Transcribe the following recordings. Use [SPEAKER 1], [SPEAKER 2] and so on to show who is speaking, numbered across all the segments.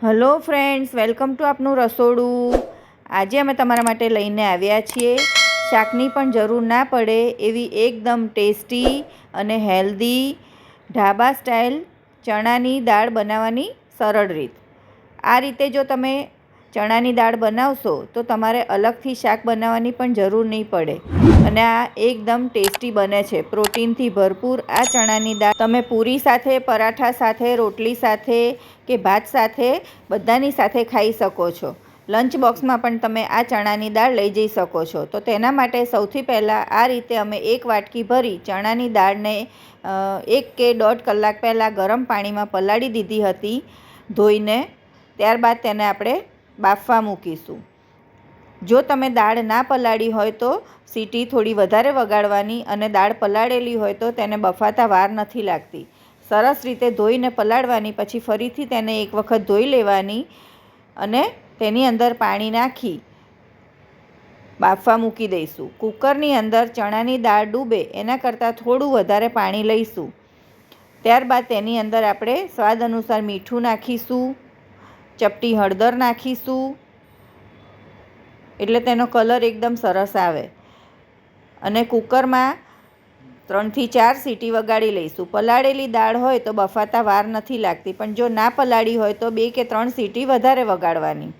[SPEAKER 1] Hello friends, welcome to આપનું રસોડું. આજે અમે તમારા માટે લઈને આવ્યા છીએ. શાકની પણ જરૂર ના પડે એવી એકદમ ટેસ્ટી અને હેલ્ધી, ઢાબા સ્ટાઇલ ચણાની દાળ બનાવવાની સરળ રીત. આ રીતે જો તમે ચણાની દાળ બનાવશો તો તમારે અલગથી શાક બનાવવાની પણ જરૂર નહીં પડે. અને આ એકદમ ટેસ્ટી બને છે. પ્રોટીનથી ભરપૂર આ ચણાની દાળ. તમે પૂરી સાથે, પરાઠા સાથે, રોટલી સાથે કે ભાત સાથે બધાની સાથે ખાઈ શકો છો. લંચ બોક્સમાં પણ તમે આ ચણાની દાળ લઈ જઈ શકો છો. તો તેના માટે સૌથી પહેલાં આ રીતે અમે એક વાટકી ભરી ચણાની દાળને એક કે દોઢ કલાક પહેલાં ગરમ પાણીમાં પલાળી દીધી હતી ધોઈને. ત્યારબાદ તેને આપણે બાફવા મૂકીશું. જો તમે દાળ ના પલાળી હોય તો સીટી થોડી વધારે વગાડવાની અને દાળ પલાળેલી હોય તો તેને બફાતા વાર નથી લાગતી. સરસ રીતે ધોઈને પલાળવાની, પછી ફરીથી તેને એક વખત ધોઈ લેવાની અને તેની અંદર પાણી નાખી બાફવા મૂકી દઈશું. કુકરની અંદર ચણાની દાળ ડૂબે, એના કરતાં થોડું વધારે પાણી લઈશું. ત્યારબાદ તેની અંદર આપણે સ્વાદ અનુસાર મીઠું નાખીશું. ચપટી હળદર નાખીશું. એટલે તેનો કલર એકદમ સરસ આવે. અને કુકરમાં ત્રણથી ચાર સીટી વગાડી લઈશું. પલાળેલી દાળ હોય તો બફાતા વાર નથી લાગતી, પણ જો ના પલાળી હોય તો બે કે ત્રણ સીટી વધારે વગાડવાની.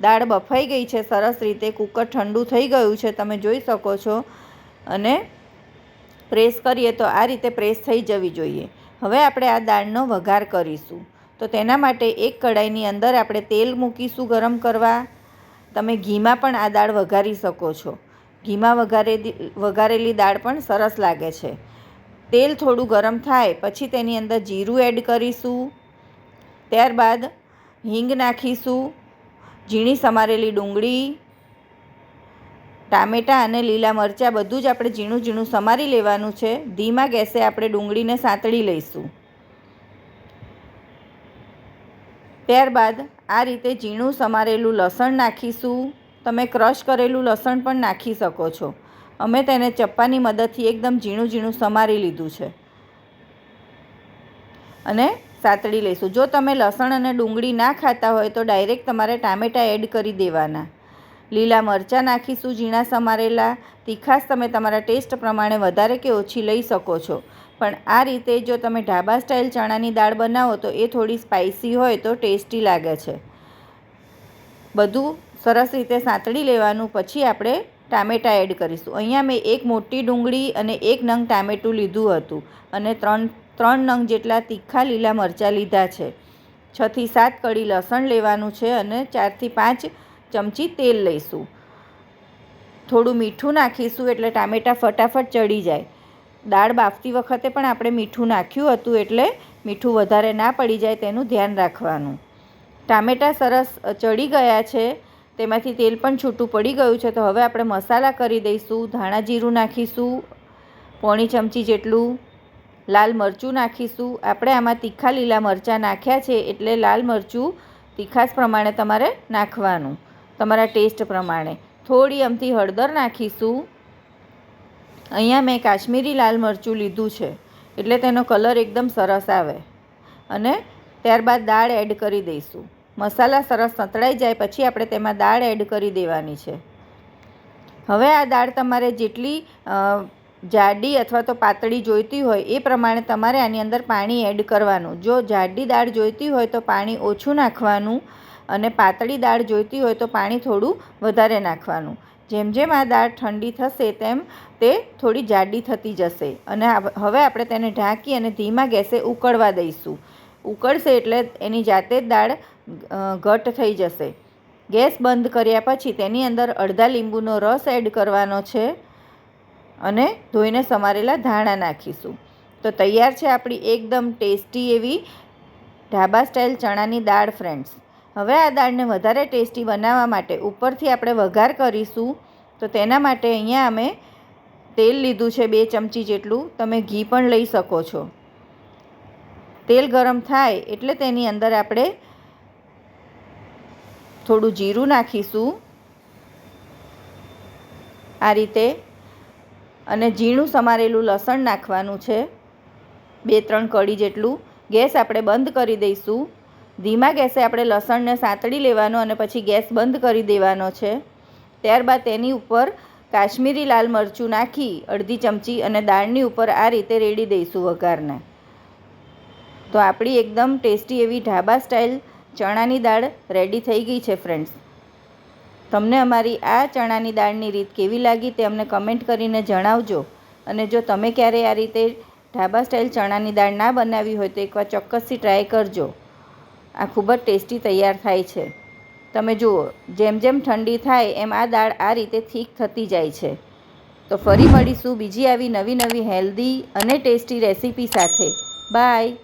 [SPEAKER 1] દાળ બફાઈ ગઈ છે સરસ રીતે, કુકર ઠંડુ થઈ ગયું છે, તમે જોઈ શકો છો. અને પ્રેસ કરીએ તો આ રીતે પ્રેસ થઈ જવી જોઈએ. હવે આપણે આ દાળનો વઘાર કરીશું. તો તેના માટે એક કઢાઈની અંદર આપણે તેલ મૂકીશું ગરમ કરવા. તમે ઘીમાં પણ આ દાળ વઘારી શકો છો. ઘીમાં વઘારે વઘારેલી દાળ પણ સરસ લાગે છે. તેલ થોડું ગરમ થાય, પછી તેની અંદર જીરું એડ કરીશું. ત્યારબાદ હિંગ નાખીશું, ઝીણી સમારેલી ડુંગળી, ટામેટાં અને લીલા મરચાં બધું જ આપણે ઝીણું ઝીણું સમારી લેવાનું છે. ધીમા ગેસે આપણે ડુંગળીને સાંતળી લઈશું. ત્યારબાદ આ રીતે ઝીણું સમારેલું લસણ નાખીશું. તમે ક્રશ કરેલું લસણ પણ નાખી શકો છો. અમે તેને ચપ્પાની મદદથી એકદમ ઝીણું ઝીણું સમારી લીધું છે. અને સાતળી લઈશું. જો તમે લસણ અને ડુંગળી ના ખાતા હોય તો ડાયરેક્ટ તમારે ટામેટાં એડ કરી દેવાના. લીલા મરચાં નાખીશું ઝીણા સમારેલા. તીખાશ તમે તમારા ટેસ્ટ પ્રમાણે વધારે કે ઓછી લઈ શકો છો. પણ આ રીતે જો તમે ઢાબા સ્ટાઇલ ચણાની દાળ બનાવો તો એ થોડી સ્પાઇસી હોય તો ટેસ્ટી લાગે છે. બધું સરસ રીતે સાંતળી લેવાનું પછી આપણે ટામેટાં એડ કરીશું. અહીંયા મેં એક મોટી ડુંગળી અને એક નંગ ટામેટું લીધું હતું અને ત્રણ ત્રણ નંગ જેટલા તીખા લીલા મરચાં લીધા છે. છથી સાત કળી લસણ લેવાનું છે અને ચારથી પાંચ ચમચી તેલ લઈશું. થોડું મીઠું નાખીશું એટલે ટામેટાં ફટાફટ ચડી જાય. દાળ બાફતી વખતે પણ આપણે મીઠું નાખ્યું હતું એટલે મીઠું વધારે ના પડી જાય તેનું ધ્યાન રાખવાનું. ટામેટાં સરસ ચડી ગયા છે. તેમાંથી તેલ પણ છૂટું પડી ગયું છે. તો હવે આપણે મસાલા કરી દઈશું, ધાણા જીરું નાખીશું, પોણી ચમચી જેટલું, લાલ મરચું નાખીશું. આપણે આમાં તીખા લીલા મરચાં નાખ્યા છે એટલે લાલ મરચું તીખાસ પ્રમાણે તમારે નાખવાનું, તમારા ટેસ્ટ પ્રમાણે. થોડી અમથી હળદર નાખીશું. અહીંયા મેં કાશ્મીરી લાલ મરચું લીધું છે. એટલે તેનો કલર એકદમ સરસ આવે. અને ત્યારબાદ દાળ એડ કરી દઈશું. મસાલા સરસ સંતળાઈ જાય પછી આપણે તેમાં દાળ એડ કરી દેવાની છે. હવે આ દાળ તમારે જેટલી જાડી અથવા તો પાતળી જોઈતી હોય એ પ્રમાણે તમારે આની અંદર પાણી એડ કરવાનું. જો જાડી દાળ જોઈતી હોય તો પાણી ઓછું નાખવાનું અને પાતળી દાળ જોઈતી હોય તો પાણી થોડું વધારે નાખવાનું. જેમ જેમ આ દાળ ઠંડી થશે, તેમ તે થોડી જાડી થતી જશે. અને હવે આપણે તેને ઢાંકી અને ધીમા ગેસે ઉકળવા દઈશું. ઉકળશે એટલે એની જાતે જ દાળ ઘટ થઈ જશે. ગેસ બંધ કર્યા પછી તેની અંદર અડધા લીંબુનો રસ એડ કરવાનો છે અને ધોઈને સમારેલા ધાણા નાખીશું. તો તૈયાર છે આપણી એકદમ ટેસ્ટી એવી ઢાબા સ્ટાઇલ ચણાની દાળ, ફ્રેન્ડ્સ. હવે આ દાળને વધારે ટેસ્ટી બનાવવા માટે ઉપરથી આપણે વઘાર કરીશું. તો તેના માટે અહીંયા અમે તેલ લીધું છે બે ચમચી જેટલું. તમે ઘી પણ લઈ શકો છો. તેલ ગરમ થાય એટલે તેની અંદર આપણે થોડું જીરું નાખીશું. આ રીતે. અને ઝીણું સમારેલું લસણ નાખવાનું છે. બે ત્રણ કળી જેટલું. ગેસ આપણે બંધ કરી દઈશું. ધીમા ગેસે આપણે લસણને સાંતળી લેવાનો અને પછી ગેસ બંધ કરી દેવાનો છે. ત્યારબાદ તેની ઉપર કાશ્મીરી લાલ મરચું નાખી, અડધી ચમચી અને દાળની ઉપર આ રીતે રેડી દઈશું વઘારને. તો આપણી એકદમ ટેસ્ટી એવી ઢાબા સ્ટાઇલ ચણાની દાળ રેડી થઈ ગઈ છે ફ્રેન્ડ્સ. તમને અમારી આ ચણાની દાળની રીત કેવી લાગી તે અમને કમેન્ટ કરીને જણાવજો. અને જો તમે ક્યારેય આ રીતે ઢાબા સ્ટાઇલ ચણાની દાળ ના બનાવી હોય તો એકવાર ચોક્કસથી ટ્રાય કરજો. આ ખૂબ જ ટેસ્ટી તૈયાર થાય છે. તમે જુઓ, જેમ જેમ ઠંડી થાય, એમ આ દાળ આ રીતે થીક થતી જાય છે. તો ફરી મળીશું બીજી આવી નવી નવી હેલ્ધી અને ટેસ્ટી રેસીપી સાથે. બાય.